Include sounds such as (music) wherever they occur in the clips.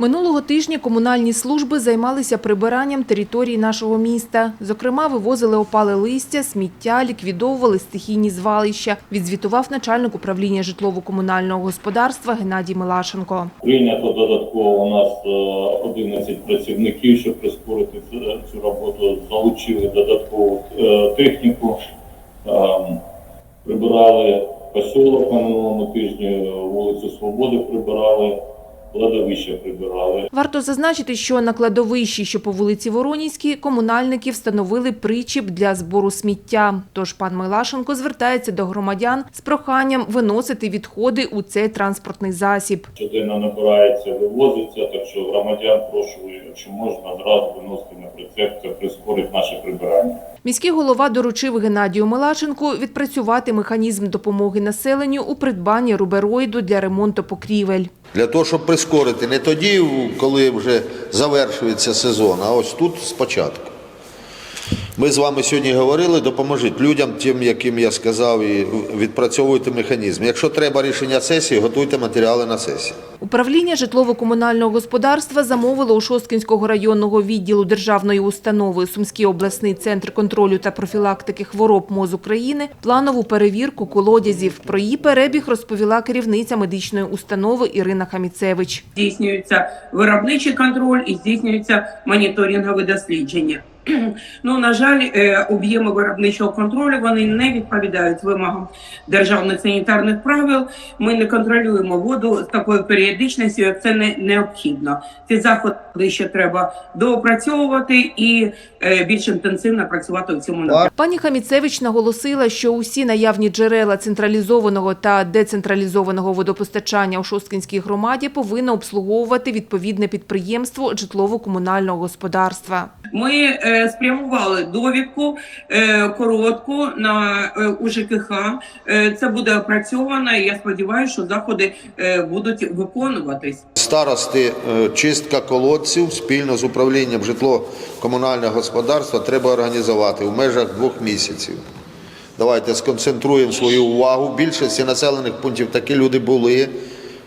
Минулого тижня комунальні служби займалися прибиранням території нашого міста. Зокрема, вивозили опале листя, сміття, ліквідовували стихійні звалища. Відзвітував начальник управління житлово-комунального господарства Геннадій Милашенко. Прийнято додатково у нас е, 11 працівників, щоб прискорити цю роботу. Залучили додаткову е, техніку, Ем, прибирали посілок на минулому тижні, вулицю Свободи прибирали, кладовище прибирали. Варто зазначити, що на кладовищі, що по вулиці Воронівській, комунальники встановили причіп для збору сміття. Тож пан Милашенко звертається до громадян з проханням виносити відходи у цей транспортний засіб. Щоденно набирається, вивозиться, так що громадян прошу, якщо можна, одразу виносити на прицеп, це прискорить наше прибирання. Міський голова доручив Геннадію Милашенку відпрацювати механізм допомоги населенню у придбанні рубероїду для ремонту покрівель. Для того, щоб прискорити не тоді, коли вже завершується сезон, а ось тут спочатку. Ми з вами сьогодні говорили, допоможіть людям, тим, яким я сказав, і відпрацьовуйте механізм. Якщо треба рішення сесії, готуйте матеріали на сесію. Управління житлово-комунального господарства замовило у Шосткінського районного відділу державної установи Сумський обласний центр контролю та профілактики хвороб МОЗ України планову перевірку колодязів. Про її перебіг розповіла керівниця медичної установи Ірина Хаміцевич. здійснюється виробничий контроль і здійснюється моніторингове дослідження. (clears throat) Ну, на жаль, е, об'єми виробничого контролю вони не відповідають вимогам державних санітарних правил. Ми не контролюємо воду з такою періодичністю, як це не необхідно. Ці заходи ще треба доопрацьовувати і е, більш інтенсивно працювати у цьому напрямку. Пані Хаміцевич наголосила, що усі наявні джерела централізованого та децентралізованого водопостачання у Шосткінській громаді повинно обслуговувати відповідне підприємство житлово-комунального господарства. Ми е, спрямували довідку е, коротку на е, УЖКХ. Це буде опрацьовано. Я сподіваюся, що заходи будуть виконуватись. Старости чистка колодців спільно з управлінням житло-комунального господарства треба організувати в межах двох місяців. Давайте сконцентруємо свою увагу. В більшості населених пунктів такі люди були.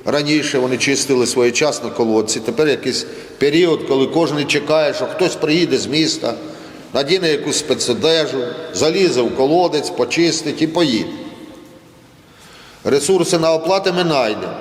Раніше вони чистили своєчасно колодці. Тепер якийсь період, коли кожен чекає, що хтось приїде з міста, надіне якусь спецодежу, залізе в колодець, почистить і поїде. Ресурси на оплати ми знайдемо.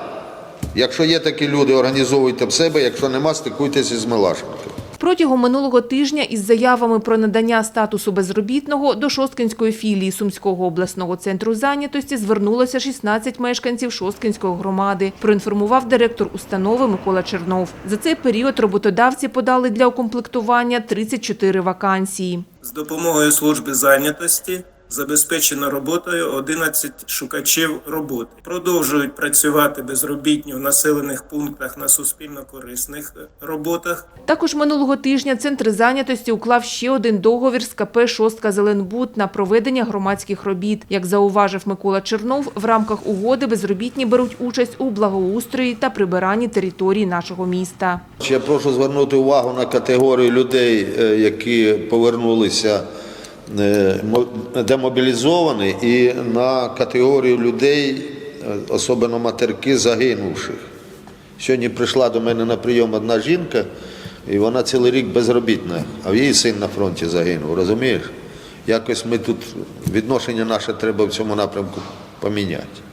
Якщо є такі люди, організовуйте в себе, якщо нема, стикуйтеся з Милашенком. Протягом минулого тижня із заявами про надання статусу безробітного до Шосткинської філії Сумського обласного центру зайнятості звернулося 16 мешканців Шосткинської громади, проінформував директор установи Микола Чернов. За цей період роботодавці подали для укомплектування 34 вакансії. З допомогою служби зайнятості забезпечено роботою 11 шукачів роботи. Продовжують працювати безробітні в населених пунктах на суспільно корисних роботах. Також минулого тижня центр зайнятості уклав ще один договір з КП «Шостка Зеленбуд» на проведення громадських робіт. Як зауважив Микола Чернов, в рамках угоди безробітні беруть участь у благоустрої та прибиранні території нашого міста. Я прошу звернути увагу на категорію людей, е, які повернулися е, демобілізовані, і на категорію людей, е, особливо матерки загинувших. Сьогодні прийшла до мене на прийом одна жінка, і вона цілий рік безробітна, а в її син на фронті загинув, розумієш? Якось ми тут відношення наше треба в цьому напрямку поміняти.